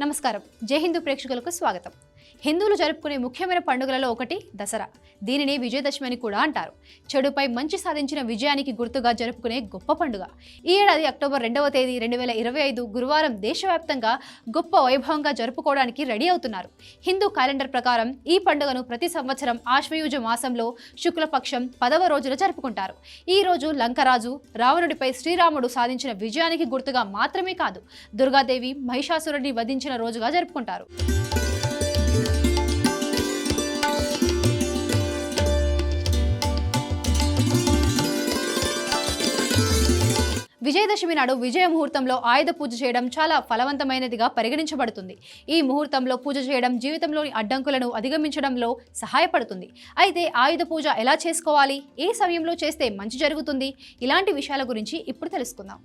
నమస్కారం. జై హిందూ ప్రేక్షకులకు స్వాగతం. హిందువులు జరుపుకునే ముఖ్యమైన పండుగలలో ఒకటి దసరా. దీనిని విజయదశమి అని కూడా అంటారు. చెడుపై మంచి సాధించిన విజయానికి గుర్తుగా జరుపుకునే గొప్ప పండుగ. ఈ ఏడాది అక్టోబర్ రెండవ తేదీ రెండు వేల ఇరవై ఐదు గురువారం దేశవ్యాప్తంగా గొప్ప వైభవంగా జరుపుకోవడానికి రెడీ అవుతున్నారు. హిందూ క్యాలెండర్ ప్రకారం ఈ పండుగను ప్రతి సంవత్సరం ఆశ్వయుజ మాసంలో శుక్లపక్షం పదవ రోజున జరుపుకుంటారు. ఈ రోజు లంకరాజు రావణుడిపై శ్రీరాముడు సాధించిన విజయానికి గుర్తుగా మాత్రమే కాదు దుర్గాదేవి మహిషాసురుడిని వధించిన రోజుగా జరుపుకుంటారు. విజయదశమి నాడు విజయ ముహూర్తంలో ఆయుధ పూజ చేయడం చాలా ఫలవంతమైనదిగా పరిగణించబడుతుంది. ఈ ముహూర్తంలో పూజ చేయడం జీవితంలోని అడ్డంకులను అధిగమించడంలో సహాయపడుతుంది. అయితే ఆయుధ పూజ ఎలా చేసుకోవాలి? ఏ సమయంలో చేస్తే మంచి జరుగుతుంది? ఇలాంటి విషయాల గురించి ఇప్పుడు తెలుసుకుందాం.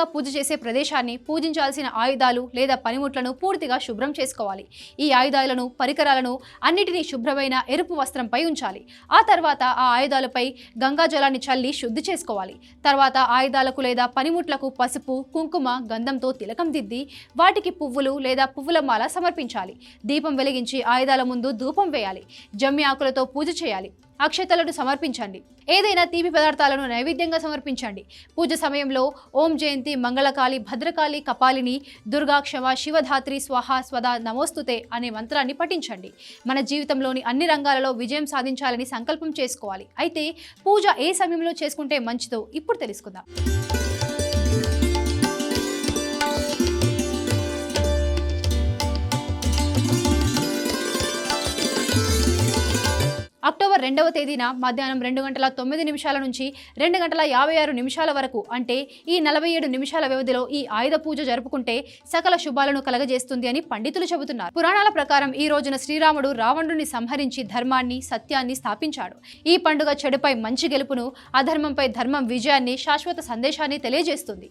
ముందుగా పూజ చేసే ప్రదేశాన్ని పూజించాల్సిన ఆయుధాలు లేదా పనిముట్లను పూర్తిగా శుభ్రం చేసుకోవాలి. ఈ ఆయుధాలను పరికరాలను అన్నిటినీ శుభ్రమైన ఎరుపు వస్త్రంపై ఉంచాలి. ఆ తర్వాత ఆ ఆయుధాలపై గంగాజలాన్ని చల్లి శుద్ధి చేసుకోవాలి. తర్వాత ఆయుధాలకు లేదా పనిముట్లకు పసుపు కుంకుమ గంధంతో తిలకం దిద్ది వాటికి పువ్వులు లేదా పువ్వుల మాల సమర్పించాలి. దీపం వెలిగించి ఆయుధాల ముందు ధూపం వేయాలి. జమ్మి ఆకులతో పూజ చేయాలి. అక్షతలను సమర్పించండి. ఏదైనా తీపి పదార్థాలను నైవేద్యంగా సమర్పించండి. పూజ సమయంలో ఓం జయంతి మంగళకాళి భద్రకాళి కపాలిని దుర్గాక్షమ శివధాత్రి స్వాహ స్వదా నమోస్తుతే అనే మంత్రాన్ని పఠించండి. మన జీవితంలోని అన్ని రంగాలలో విజయం సాధించాలని సంకల్పం చేసుకోవాలి. అయితే పూజ ఏ సమయంలో చేసుకుంటే మంచిదో ఇప్పుడు తెలుసుకుందాం. రెండవ తేదీన మధ్యాహ్నం రెండు గంటల తొమ్మిది నిమిషాల నుంచి రెండు గంటల యాభై ఆరు నిమిషాల వరకు అంటే ఈ నలభై ఏడు నిమిషాల వ్యవధిలో ఈ ఆయుధ పూజ జరుపుకుంటే సకల శుభాలను కలగజేస్తుంది అని పండితులు చెబుతున్నారు. పురాణాల ప్రకారం ఈ రోజున శ్రీరాముడు రావణుడిని సంహరించి ధర్మాన్ని సత్యాన్ని స్థాపించాడు. ఈ పండుగ చెడుపై మంచి గెలుపును అధర్మంపై ధర్మం విజయాన్ని శాశ్వత సందేశాన్ని తెలియజేస్తుంది.